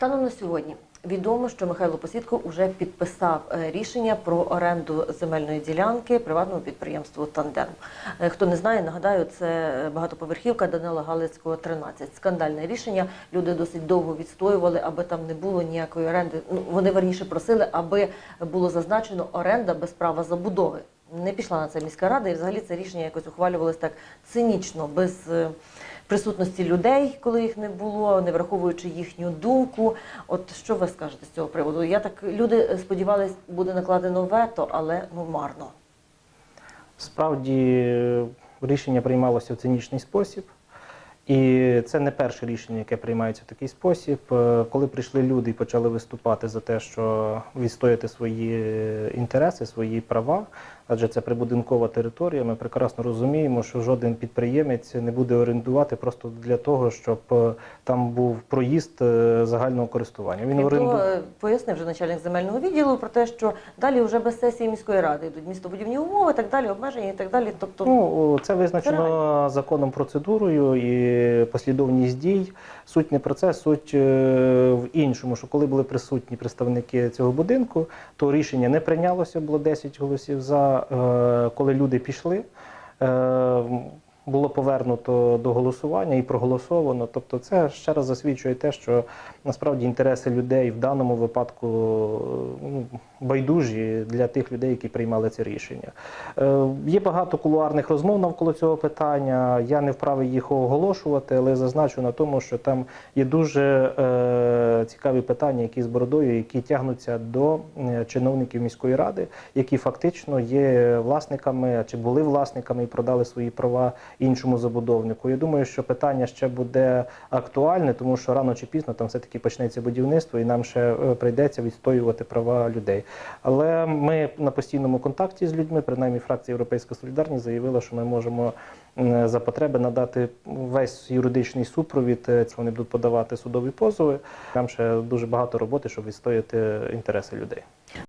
Станом на сьогодні відомо, що Михайло Посідко вже підписав е, рішення про оренду земельної ділянки приватному підприємству Тандем. Е, Хто не знає, нагадаю, це багатоповерхівка Данила Галицького, 13. Скандальне рішення. Люди досить довго відстоювали, аби там не було ніякої оренди. Ну вони верніше просили, аби було зазначено оренда без права забудови. Не пішла на це міська рада, і взагалі це рішення якось ухвалювалось так цинічно, без е, присутності людей, коли їх не було, не враховуючи їхню думку. От що ви скажете з цього приводу? Я так люди сподівались, буде накладено вето, але ну марно. Справді е, рішення приймалося в цинічний спосіб. І це не перше рішення, яке приймається в такий спосіб. Е, Коли прийшли люди і почали виступати за те, що відстояти свої інтереси, свої права, адже це прибудинкова територія, ми прекрасно розуміємо, що жоден підприємець не буде орендувати просто для того, щоб е, там був проїзд е, загального користування. Він оренду... пояснив вже начальник земельного відділу про те, що далі вже без сесії міської ради йдуть містобудівні умови, так далі, обмеження і так далі. Тобто, Ну, це Це визначено законом процедурою і послідовність дій. Суть не про це, суть е, в іншому, що коли були присутні представники цього будинку, то рішення не прийнялося, було 10 голосів за. Е, Коли люди пішли, е, було повернуто до голосування і проголосовано. Тобто, це ще раз засвідчує те, що насправді інтереси людей в даному випадку ну, байдужі для тих людей, які приймали це рішення. Е, Є багато кулуарних розмов навколо цього питання. Я не вправий їх оголошувати, але зазначу на тому, що там є дуже е, цікаві питання, які з бородою, які тягнуться до е, чиновників міської ради, які фактично є власниками чи були власниками і продали свої права іншому забудовнику. Я думаю, що питання ще буде актуальне, тому що рано чи пізно там все таки почнеться будівництво, і нам ще е, прийдеться відстоювати права людей. Але ми на постійному контакті з людьми, принаймні фракція Європейська Солідарність заявила, що ми можемо за потреби надати весь юридичний супровід. е, Вони будуть подавати судові позови. Там ще дуже багато роботи, щоб відстояти інтереси людей.